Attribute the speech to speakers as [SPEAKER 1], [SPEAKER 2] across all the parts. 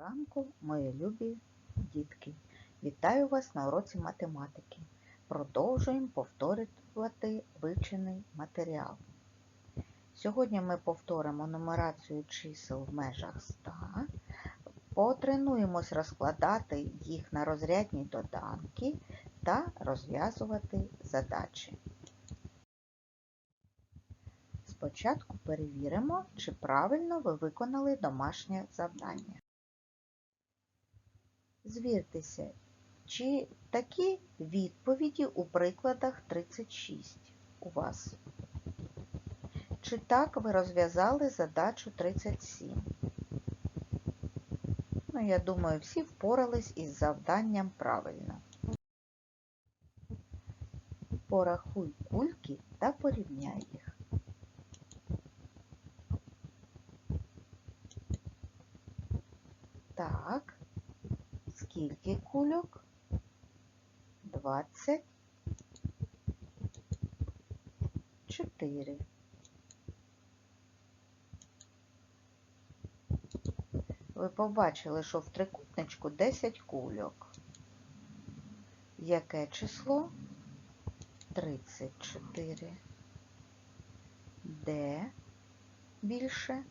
[SPEAKER 1] ранку, мої любі дітки! Вітаю вас на уроці математики. Продовжуємо повторювати вивчений матеріал. Сьогодні ми повторимо нумерацію чисел в межах 100, потренуємось розкладати їх на розрядні доданки та розв'язувати задачі. Спочатку перевіримо, чи правильно ви виконали домашнє завдання. Звіртеся, чи такі відповіді у прикладах 36 у вас. Чи так ви розв'язали задачу 37? Ну, я думаю, всі впорались із завданням правильно. Порахуй кульки та порівняй їх. Так, скільки кульок? 24. Ви побачили, що в трикутничку 10 кульок. Яке число? 34. Де більше?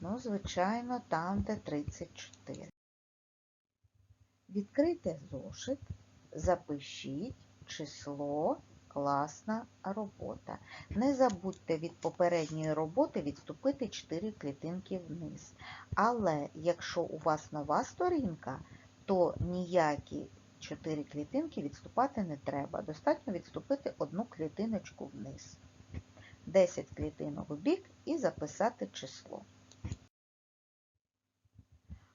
[SPEAKER 1] Ну, звичайно, там, де 34. Відкрийте зошит, запишіть число, класна робота. Не забудьте від попередньої роботи відступити 4 клітинки вниз. Але якщо у вас нова сторінка, то ніякі 4 клітинки відступати не треба. Достатньо відступити одну клітиночку вниз. 10 клітинок в бік і записати число.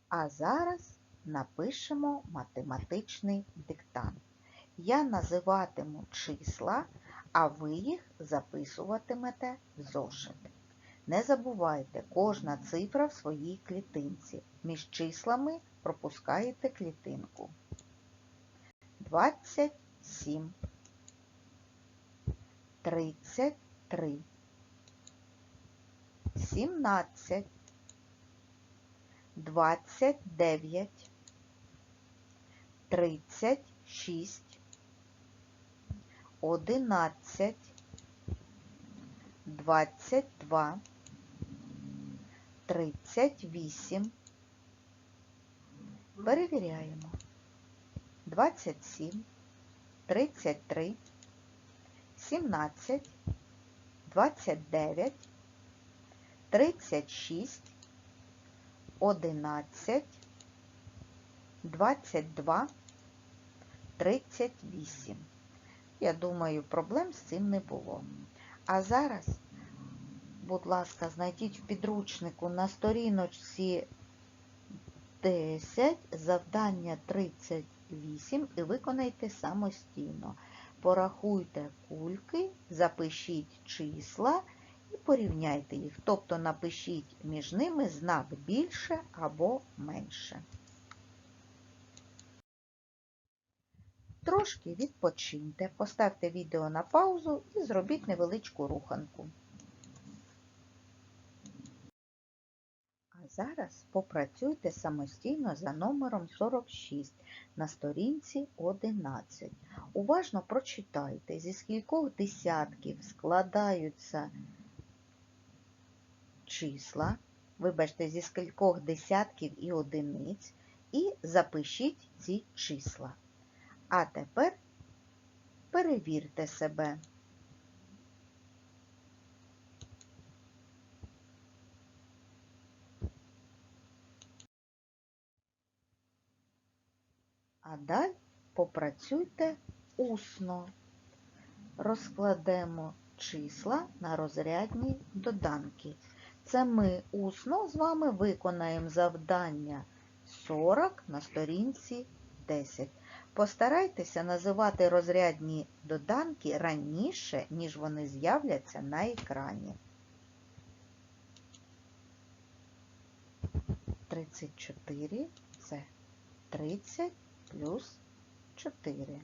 [SPEAKER 1] А зараз напишемо математичний диктант. Я називатиму числа, а ви їх записуватимете в зошит. Не забувайте, кожна цифра в своїй клітинці. Між числами пропускаєте клітинку. 27, 33, 17, 29, 36, 11, 22, 38. Перевіряємо. 27, 33, 17, 29, 36, 11, 22, 38. Я думаю, проблем з цим не було. А зараз, будь ласка, знайдіть в підручнику на сторіночці 10 завдання 38 і виконайте самостійно. Порахуйте кульки, запишіть числа і порівняйте їх. Тобто напишіть між ними знак більше або менше. Трошки відпочиньте, поставте відео на паузу і зробіть невеличку руханку. А зараз попрацюйте самостійно за номером 46 на сторінці 11. Уважно прочитайте, зі скількох десятків складаються числа, вибачте, зі скількох десятків і одиниць, і запишіть ці числа. А тепер перевірте себе. А далі попрацюйте усно. Розкладемо числа на розрядні доданки. Це ми усно з вами виконаємо завдання 40 на сторінці 10. Постарайтеся називати розрядні доданки раніше, ніж вони з'являться на екрані. 34 це 30 плюс 4.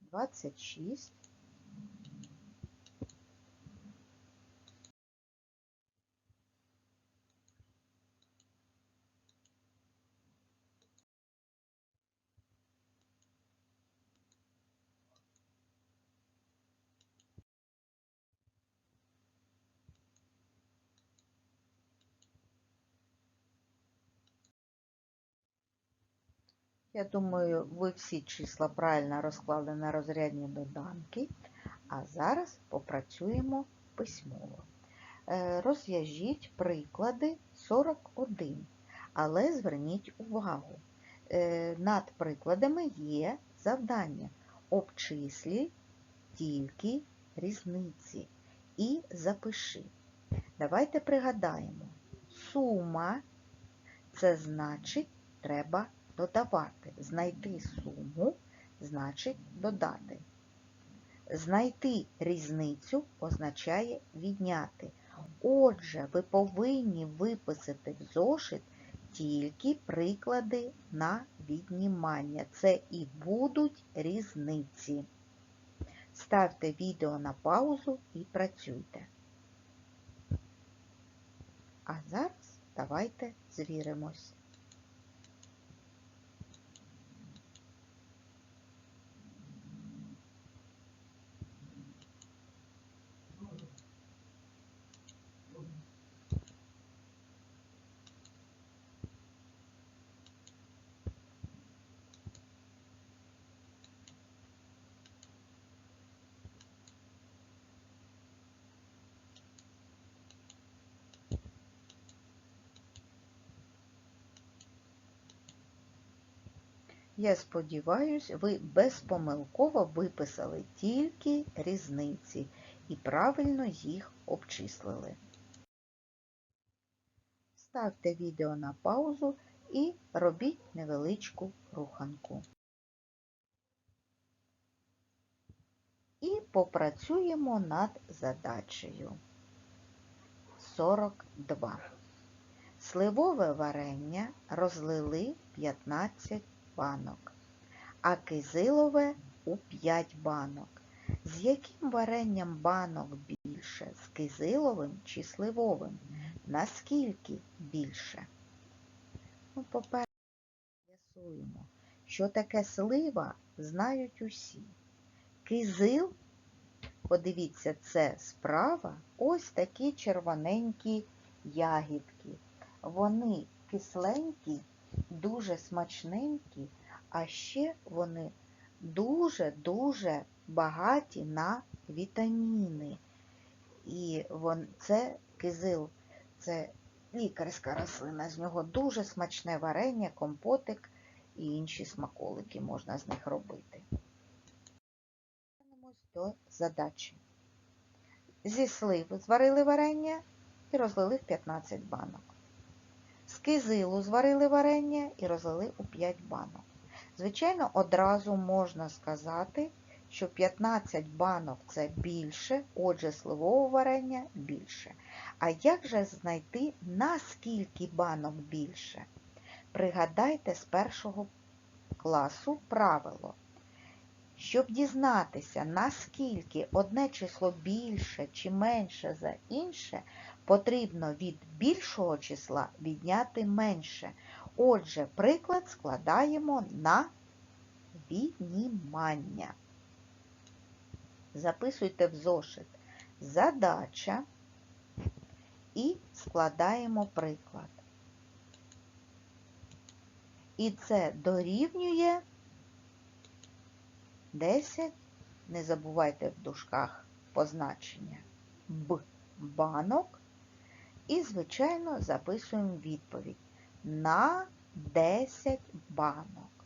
[SPEAKER 1] 26 Я думаю, ви всі числа правильно розклали на розрядні доданки, а зараз попрацюємо письмово. Е, Розв'яжіть приклади 41, але зверніть увагу. е, Над прикладами є завдання. Обчислі тільки різниці і запиши. Давайте пригадаємо. Сума це значить треба додавати. Знайти суму значить додати. Знайти різницю означає відняти. Отже, ви повинні виписати в зошит тільки приклади на віднімання. Це і будуть різниці. Ставте відео на паузу і працюйте. А зараз давайте звіримось. Я сподіваюся, ви безпомилково виписали тільки різниці і правильно їх обчислили. Ставте відео на паузу і робіть невеличку руханку. І попрацюємо над задачею 42. Сливове варення розлили 15 банок, а кизилове у 5 банок. З яким варенням банок більше? З кизиловим чи сливовим? Наскільки більше? Ну, по-перше, з'ясуємо, що таке слива, знають усі. Кизил, подивіться, це справа, ось такі червоненькі ягідки. Вони кисленькі, дуже смачненькі, а ще вони дуже-дуже багаті на вітаміни. І вон, це кизил, це лікарська рослина, з нього дуже смачне варення, компотик і інші смаколики можна з них робити. До задачі. Зі слив зварили варення і розлили в 15 банок. Кизилу зварили варення і розлили у 5 банок. Звичайно, одразу можна сказати, що 15 банок це більше, отже, сливового варення більше. А як же знайти, наскільки банок більше? Пригадайте з першого класу правило. Щоб дізнатися, наскільки одне число більше чи менше за інше, потрібно від більшого числа відняти менше. Отже, приклад складаємо на віднімання. Записуйте в зошит задача і складаємо приклад. І це дорівнює 10, не забувайте в дужках позначення Б банок. І, звичайно, записуємо відповідь на 10 банок.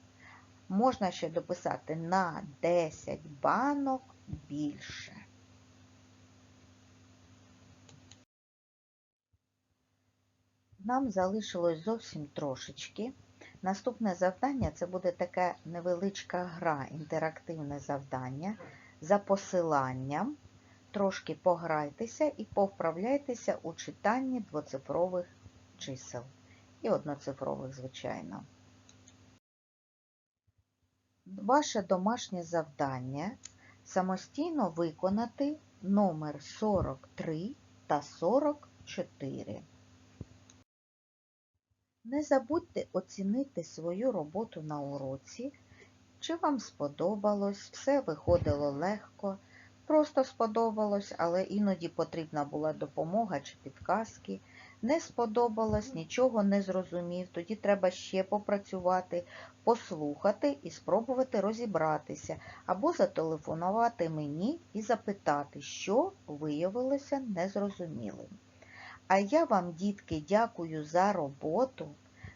[SPEAKER 1] Можна ще дописати на 10 банок більше. Нам залишилось зовсім трошечки. Наступне завдання це буде така невеличка гра, інтерактивне завдання за посиланням. Трошки пограйтеся і повправляйтеся у читанні двоцифрових чисел. І одноцифрових, звичайно. Ваше домашнє завдання самостійно виконати номер 43 та 44. Не забудьте оцінити свою роботу на уроці, чи вам сподобалось, все виходило легко, просто сподобалось, але іноді потрібна була допомога чи підказки. не сподобалось, нічого не зрозумів, тоді треба ще попрацювати, послухати і спробувати розібратися, або зателефонувати мені і запитати, що виявилося незрозумілим. А я вам, дітки, дякую за роботу.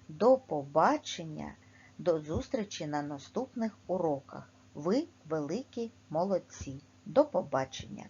[SPEAKER 1] До побачення, до зустрічі на наступних уроках. Ви великі молодці. До побачення!